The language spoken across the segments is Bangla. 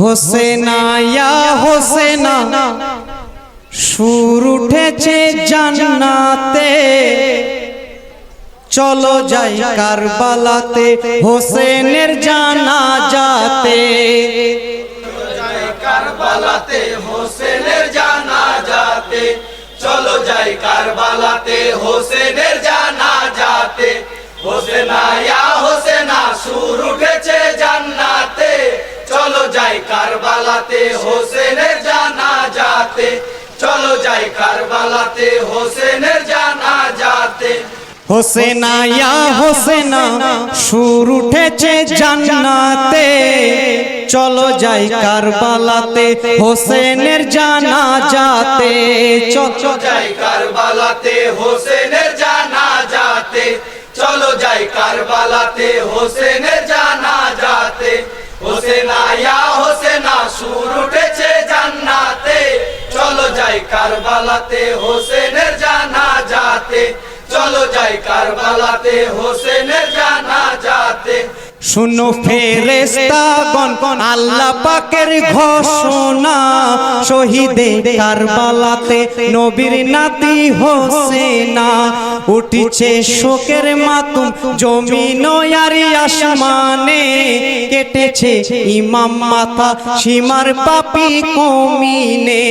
হোসেনা হোসেনা, সুর উঠেছে জান্নাতে। চলো যাই কারবালাতে, হোসেনের জানা যাতে কারবালাতে, হোসেনের জানা যাতে চলো যাই কারবালাতে, হোসেনের জানা যাতে হোসেনা হোসেনের জানা যাতে চলো যাই কারবালাতে হোসেনের জানা যাতে হোসেনা ইয়া হোসেনা সুর উঠেছে জান্নাতে। চলো যাই কারবালাতে হোসেনের জানা যাতে চলো যাই কারবালাতে হোসেনের জানা যাতে চলো যাই কারবালাতে হোসেনের জানা যাতে হোসেনা যাই কারবালাতে হোসেনের জানা যাতে চলো যাই কারবালাতে হোসেনের জানা যাতে শুনো ফেরেস্তাগণ আল্লাহ পাকের ঘোষণা, শহীদে কারবালাতে নবীর নাতি হোসেনা, উঠিছে শোকের মাতুম জমিন আরি আসমানে, কেটেছে ইমাম মাথা সীমার পাপি কমিনে,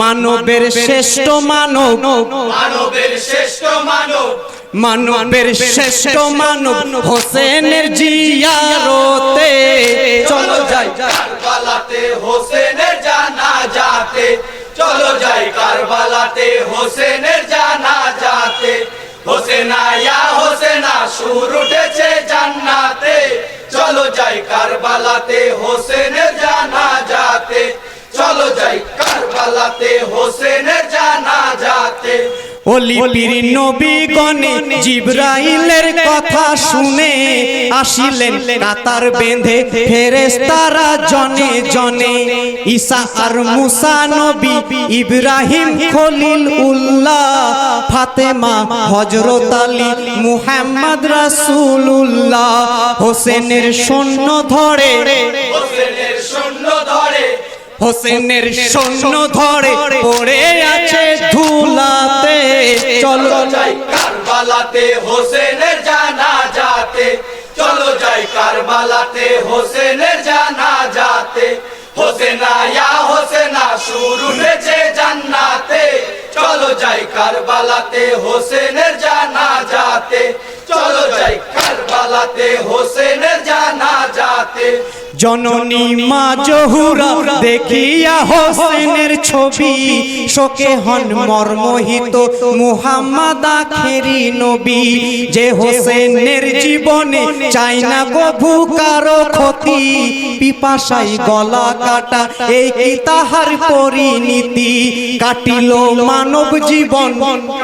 মানবের শ্রেষ্ঠ মানব। মানবের শ্রেষ্ঠ মানব। মানবের শ্রেষ্ঠ মানব হোসেনের জিয়ারতে। চলো যাই। কারবালাতে হোসেনের জানা যাতে চলো যাই কারবালাতে হোসেনের জানা যাতে হোসেনা ইয়া হোসেনা সুর উঠেছে জান্নাতে। চলো যাই কারবালাতে হোসেনের অলিপির নবী গণে জিব্রাইলের কথা শুনে আসিলেন কাতার বেঁধে ফেরেশতারা জনে জনে ঈসা আর মুসা নবী ইব্রাহিম খলিল উল্লাহ ফাতেমা হযরত আলী মুহাম্মদ রাসূলুল্লাহ হোসেনের সৈন্য ধরে হোসেনের সৈন্য ধরে পড়ে আছে ধুলাতে। চলো যাই কারবালাতে হোসেনের জানা জননী মা জহুরা দেখিয়া হোসেনের ছবি। শোকে হন মর্মহিত মুহাম্মদ আখেরি নবী। যে হোসেনের জীবনে চাই না গভু কারও ক্ষতি। পিপাসাই গলা কাটা, এই কি তাহার পরিণীতি? কাটিল মানব জীবন।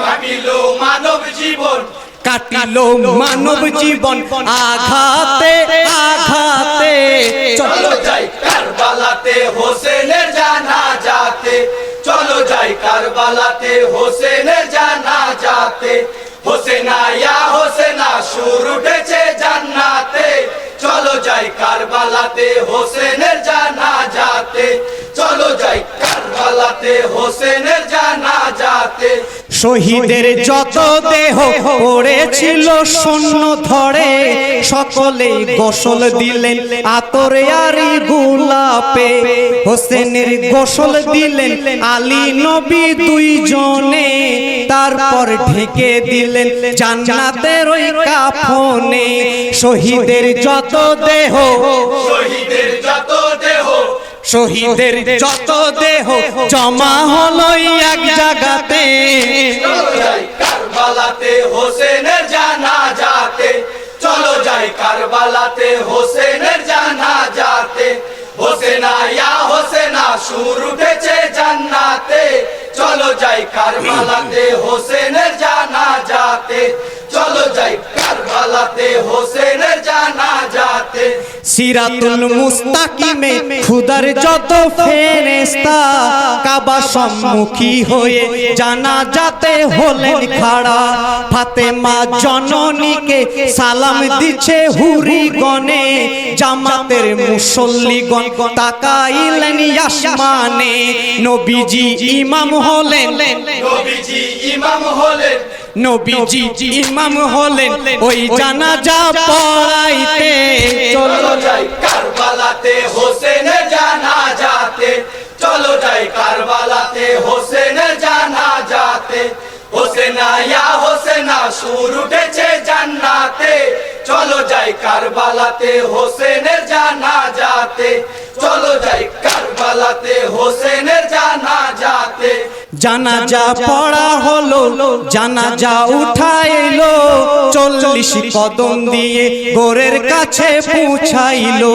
কাটিল মানব জীবন। কাটিল মানব জীবন আঘাতে আঘাতে। চলো যাই কারবালাতে, হোসেনের জানা যাতে চলো যাই কারবালাতে, হোসেনের জানা যাতে হোসেনা ইয়া, হোসেনা সুর উঠেছে জান্নাতে। চলো যাই কারবালাতে, হোসেনের জানা যাতে চলো যাই কারবালাতে, হোসেনের শহীদের যত দেহ পড়েছিল শূন্য ধরে সকলে গোসল দিলেন আতরে আরি গুলাপে। হোসেনের গোসল দিলেন আলী নবী দুইজনে। তারপর ঢেকে দিলেন জান্নাতের ওই কাফনে। শহীদের যত দেহ শহীদের যত দেহ শহীদের যত দেহ জমা হলো এক জায়গাতে। চলো যাই কারবালাতে হোসেনের জানা যাতে। চলো যাই কারবালাতে হোসেনের জানা যাতে। হোসেনা ইয়া হোসেনা সুর উঠেছে জান্নাতে। চলো যাই কারবালাতে হোসেনের জানা যাতে। চলো যাই কারবালাতে হোসেনের জানা সিরাতুল মুস্তাকিমে খুদার যত ফেরেস্তা কাবা সম্মুখী হয়ে জানা যাতে হলেন খাড়া। ফাতেমা জননীকে সালাম দিচ্ছে হুরি গনে জামাতের মুসল্লিগণ তাকাইলেন আসমানে নবীজি ইমাম হলেন। নবীজি ইমাম হলেন। নবীজি ইমাম হলেন ওই জানাজা পড়াইতে। চলো যাই কারবালাতে হোসেনের জানা যাতে চলো যাই কারবালাতে হোসেনের জানা যাতে হোসেনা ইয়া হোসেনা সুর উঠেছে জান্নাতে। চলো যাই কারবালাতে হোসেনের জানা যাতে চলো যাই কারবালাতে হোসেনের জানা যাতে। জানাজা পড়া হলো জানাজা উঠাইলো চল্লিশ কদম দিয়ে গোরের কাছে পৌঁছাইলো।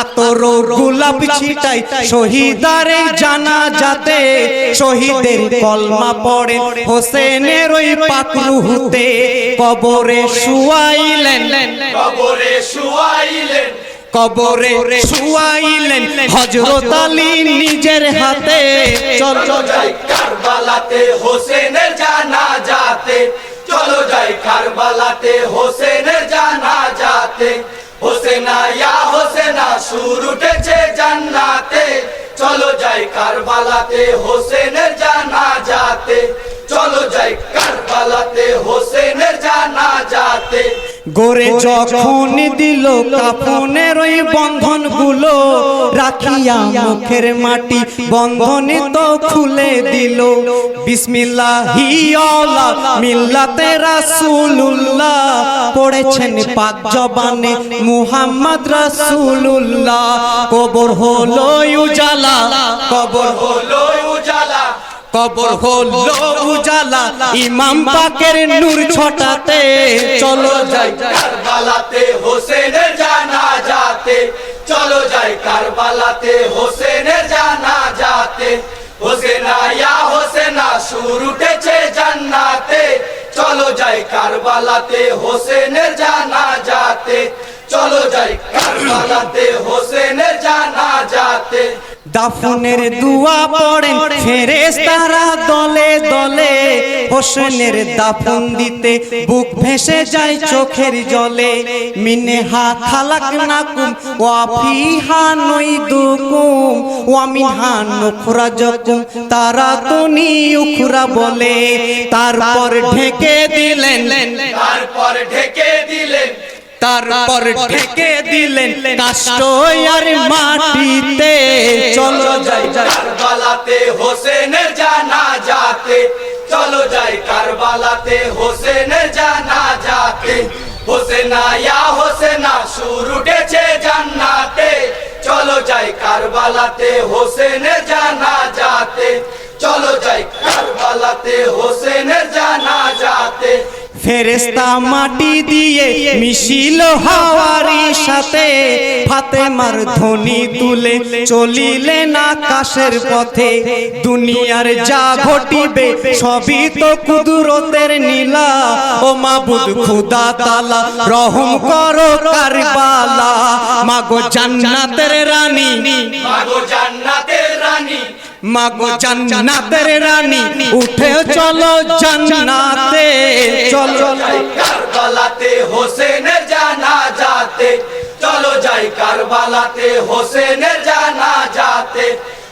আতর গোলাপ ছিটাই শহীদারে জানা যাতে শহীদের কলমা পড়ে হোসেনের ওই পাকরুহুতে। কবরে শুয়াইলেন। কবরে শুয়াইলেন কবরে শুয়াইলেন হজরত আলী নিজের হাতে। চল চলো যাই কারবালাতে হোসেনের জানা যাতে চলো যাই কারবালাতে হোসেনের জানা যাতে হোসেনা ইয়া হোসেনা সুর উঠেছে জান্নাতে। চলো যাই কারবালাতে হোসেনের জানা যাতে চলো যাই কারবালাতে যাতে গোরে যখন দিল কাপনের ওই বন্ধনগুলো রাখিয়া মুখের মাটি বন্ধন তো খুলে দিল। বিসমিল্লাহি আলা মিল্লাতে রাসূলুল্লাহ পড়েছেন পাক জবানে মুহাম্মদ রাসূলুল্লাহ। কবর হলো উজালা কবর হলো কবর হলো উজালা। ইমাম পাকের নূর ছটাতে চলো যাই কারবালাতে হোসেনের জানা যাতে চলো যাই কারবালাতে হোসেনের জানা যাতে হোসেনা ইয়া হোসেনা সুর উঠেছে জান্নাতে। চলো যাই কারবালাতে হোসেনের জানা যাতে চলো যাই কারবালাতে হোসেনের জানা যাতে দাফনের দুয়া পড়েন, ফেরেশতারা দলে দলে। হোসেনের দাফন দিতে বুক ভেসে যায় চোখের জলে। মিনে হা খালাক নাকুম ওয়া ফিহা নুইদুকুম ওয়া মিনহা নুখরাজকুম তারা তুনি উখরা বলে, তারপর ঢেকে দিলেন। তারপর ঢেকে দিলেন। তারপর ঢেকে দিলেন কাষ্ট আর মাটিতে। চলো যাই কারবালাতে হোসেনের জানা যাতে। চলো যাই কারবালাতে হোসেনের জানা যাতে। হোসেনা ইয়া হোসেনা সুর উঠেছে জান্নাতে। চলো যাই কারবালাতে হোসেনের জানা ফেরেস্তা মাটি দিয়ে মিশিল হাওয়ারি সাথে ফাতেমার ধ্বনি তুলে চলিলেন আকাশের পথে। দুনিয়ার যা ঘটিবে সবই তো কুদরতের নীলা। ও মাবুদ খুদা তালা, রহম করো কারবালা। মাগো জান্নাতের রানী, মাগো জান্নাতের রানী। মাগো জান্নাতের রানী উঠে চলো জান্নাতে। চলো। যাই কারবালাতে হোসেনের জানা যাতে। চলো যাই কারবালাতে হোসেনের জানা যাতে।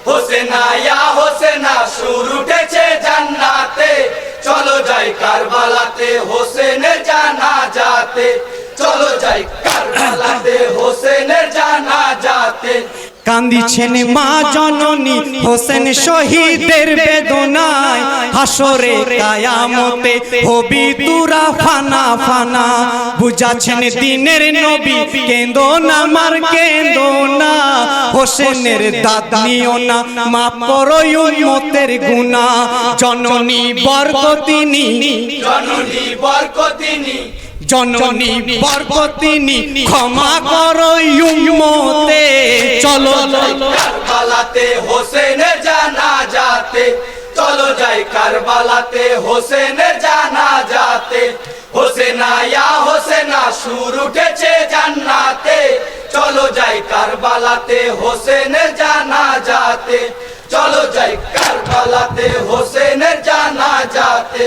হোসেনা ইয়া হোসেনা সুর উঠেছে জান্নাতে। চলো যাই কারবালাতে হোসেনের জানা যাতে। চলো যাই কারবালাতে হোসেনের জানা যাতে। কান্দিছেন মা জননী, হোসেন শহীদের বেদনায় হাসরে কায়ামতে হবি তুরা ফানা ফানা। বুঝাছেন দিনের নবী কেন্দো না মার কেন্দো না। হোসেনের দাদনিও না মা পরই উম্মতের গুনা জননী বরকতিনী জননী বরকতিনী জননী বরকতিনী ক্ষমা করো উম্মতে। চলো কারবালাতে হোসেনের জানা যাতে চলো যাই কারবালাতে হোসেনের জানা যাতে হোসেনা ইয়া হোসেনা সুর উঠেছে জান্নাতে। চলো যাই কারবালাতে হোসেনের জানা যাতে চলো যাই কারবালাতে হোসেনের জানা যাতে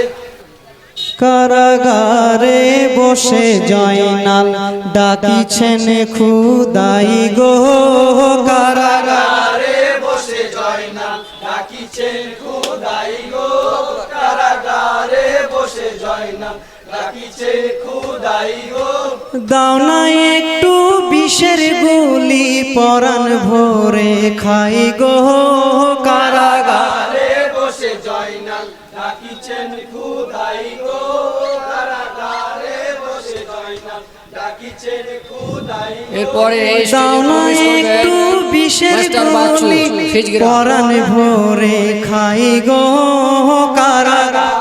কারাগারে বসে জয়নাল ডাকিছেন, খুদাই গো, কারাগারে বসে জয়না ডাকিছেন, খুদাই গো, কারাগারে বসে জয়না ডাকিছে খুদাই গো। দাও না একটু বিষের গুলি, পরাণ ভরে খাই গো, কারাগার এরপরে একটু ফিজগিরা পরাণ ভরে খাই গো কারাগার।